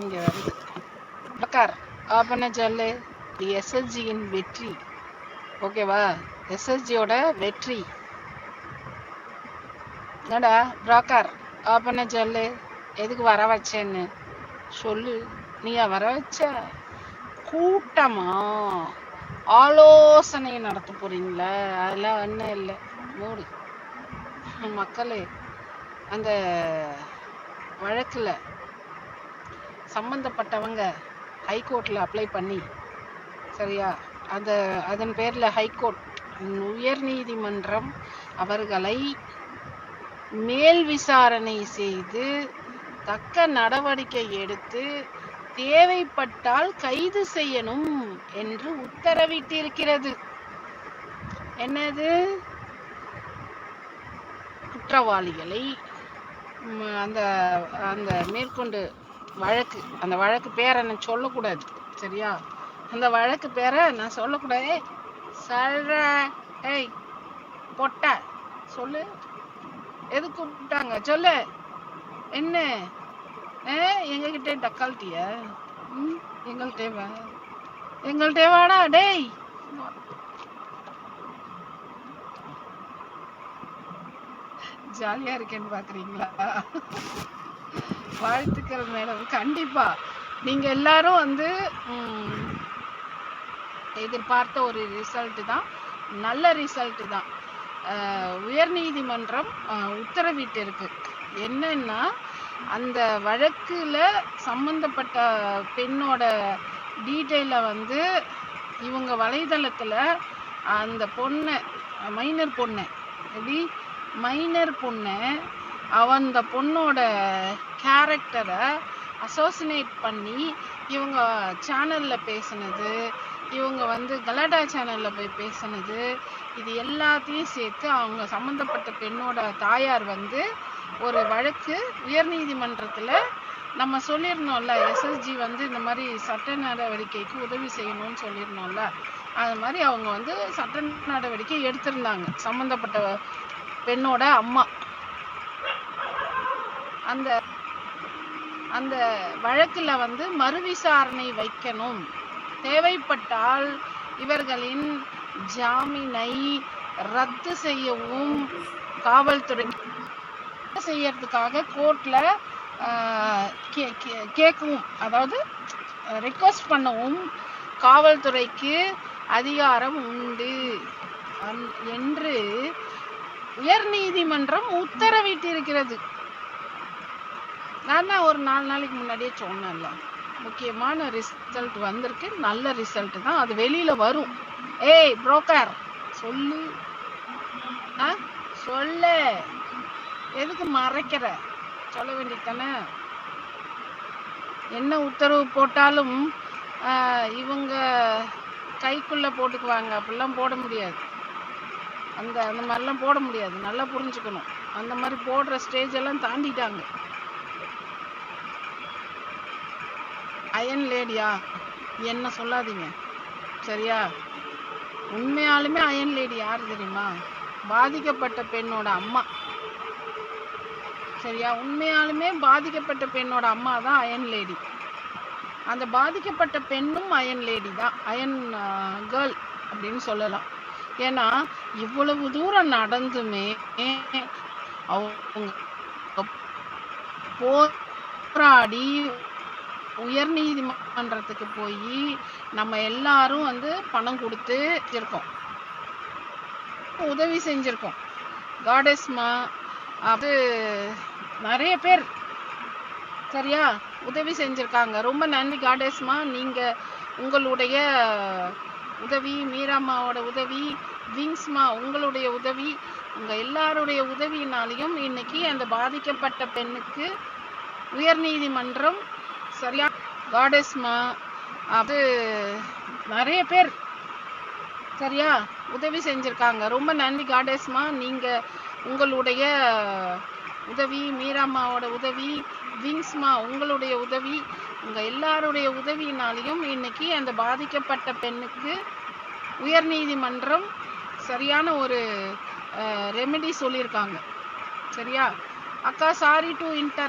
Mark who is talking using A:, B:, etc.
A: இங்கே வருது பக்கார் ஆப்பன சொல்லு. எஸ்எஸ்ஜியின் வெற்றி. ஓகேவா எஸ்எஸ்ஜியோட வெற்றி. என்னடா? ப்ரோக்கர் ஆப்பன சொல்லு. எதுக்கு வர வச்சேன்னு? சொல்லு. நீயா வர வச்ச? கூட்டமா? ஆலோசனை நடத்த போறீங்களா? அதெல்லாம் ஒன்றும் இல்லை. மூடு. மக்களே அந்த வழக்கில் சம்மந்தப்பட்டவங்க ஹைகோர்ட்டில் அப்ளை பண்ணி சரியா? அந்த அதன் பேரில் ஹைகோர்ட் உயர் நீதிமன்றம் அவர்களை மேல் விசாரணை செய்து தக்க நடவடிக்கை எடுத்து தேவைப்பட்டால் கைது செய்யணும் என்று உத்தரவிட்டிருக்கிறது. என்னது? குற்றவாளிகளை அந்த அந்த மேற்கொண்டு வழக்கு அந்த வழக்கு பேரை நான் சொல்லக்கூடாது சரியா? அந்த வழக்கு பேரை நான் சொல்லக்கூடாது. ஏய், சொல்ற ஏய் பொட்ட சொல்லு. எது கூப்பிட்டாங்க? சொல்லு. என்ன? ஏ எங்ககிட்ட டக்கால்ட்டிய ம் எங்கள்கிட்ட வா. எங்கள்கிட்ட வாடா டேய். ஜாலியா இருக்கேன்னு பாக்குறீங்களா? வாழ்த்துக்கள் மேடம். கண்டிப்பா. நீங்க எல்லாரும் வந்து எதிர்பார்த்த ஒரு ரிசல்ட் தான். நல்ல ரிசல்ட் தான். உயர்நீதிமன்றம் உத்தரவிட்டிருக்கு. என்னன்னா அந்த வழக்குல சம்பந்தப்பட்ட பெண்ணோட டீட்டெயிலை வந்து இவங்க வலைதளத்துல அந்த பொண்ணை மைனர் பொண்ணை எப்படி? மைனர் பொண்ணை அவன் அந்த பொண்ணோட கேரக்டரை அசோசினேட் பண்ணி இவங்க சேனலில் பேசுனது இவங்க வந்து கலாடா சேனலில் போய் பேசுனது இது எல்லாத்தையும் சேர்த்து அவங்க சம்மந்தப்பட்ட பெண்ணோட தாயார் வந்து ஒரு வழக்கு உயர்நீதிமன்றத்தில் நம்ம சொல்லியிருந்தோம்ல எஸ்எஸ்ஜி வந்து இந்த மாதிரி சட்ட நடவடிக்கைக்கு உதவி செய்யணும்னு சொல்லியிருந்தோம்ல அது மாதிரி அவங்க வந்து சட்ட நடவடிக்கை எடுத்திருந்தாங்க. சம்மந்தப்பட்ட பெண்ணோட அம்மா. அந்த அந்த வழக்கில் வந்து மறுவிசாரணை வைக்கணும். தேவைப்பட்டால் இவர்களின் ஜாமீனை ரத்து செய்யவும் காவல்துறை செய்யறதுக்காக கோர்ட்ல கேட்கவும் அதாவது ரெக்வஸ்ட் பண்ணவும் காவல்துறைக்கு அதிகாரம் உண்டு. அன்- என்று உயர்நீதிமன்றம் உத்தரவிட்டிருக்கிறது. நான் தான் ஒரு நாலு நாளைக்கு முன்னாடியே சொன்னேன்ல. முக்கியமான ரிசல்ட் வந்திருக்கு. நல்ல ரிசல்ட் தான். அது வெளியில் வரும். ஏய் புரோக்கர் சொல்லு. ஆ? சொல்லு. எதுக்கு மறைக்கிற? சொல்ல வேண்டியதானே என்ன உத்தரவு போட்டாலும் இவங்க கைக்குள்ளே போட்டுக்குவாங்க. அப்படிலாம் போட முடியாது. அந்த அந்த மாதிரிலாம் போட முடியாது. நல்லா புரிஞ்சுக்கணும். அந்த மாதிரி போடுற ஸ்டேஜ் எல்லாம் தாண்டிட்டாங்க. அயன் லேடியா? என்ன சொல்லாதீங்க. சரியா? உண்மையாலுமே அயன் லேடி யார் தெரியுமா? பாதிக்கப்பட்ட பெண்ணோட அம்மா. சரியா? உண்மையாலுமே பாதிக்கப்பட்ட பெண்ணோட அம்மா தான் அயன் லேடி. அந்த பாதிக்கப்பட்ட பெண்ணும் அயன் லேடி தான். அயன் கேர்ள் அப்படின்னு சொல்லலாம். ஏன்னா இவ்வளவு தூரம் நடந்துமே அவங்க போராடி உயர் நீதிமன்றத்துக்கு போய் நம்ம எல்லாரும் வந்து பணம் கொடுத்து இருக்கோம் உதவி செஞ்சிருக்கோம். காடஸ்மா அது நிறைய பேர் சரியா? உதவி செஞ்சுருக்காங்க. ரொம்ப நன்றி காடேஸ்மா நீங்கள் உங்களுடைய உதவி மீராம்மாவோட உதவி விங்ஸ்மா உங்களுடைய உதவி உங்கள் எல்லாருடைய உதவியினாலையும் இன்னைக்கு அந்த பாதிக்கப்பட்ட பெண்ணுக்கு உயர்நீதிமன்றம் சரியா? காடஸ்மா அது நிறைய பேர் சரியா? உதவி செஞ்சுருக்காங்க. ரொம்ப நன்றி காடேஸ்மா நீங்கள் உங்களுடைய உதவி மீராம்மாவோட உதவி விங்ஸ்மா உங்களுடைய உதவி உங்கள் எல்லாருடைய உதவியினாலையும் இன்னைக்கு அந்த பாதிக்கப்பட்ட பெண்ணுக்கு உயர்நீதிமன்றம் சரியான ஒரு ரெமெடி சொல்லியிருக்காங்க. சரியா? அக்கா சாரி டு இன்டர்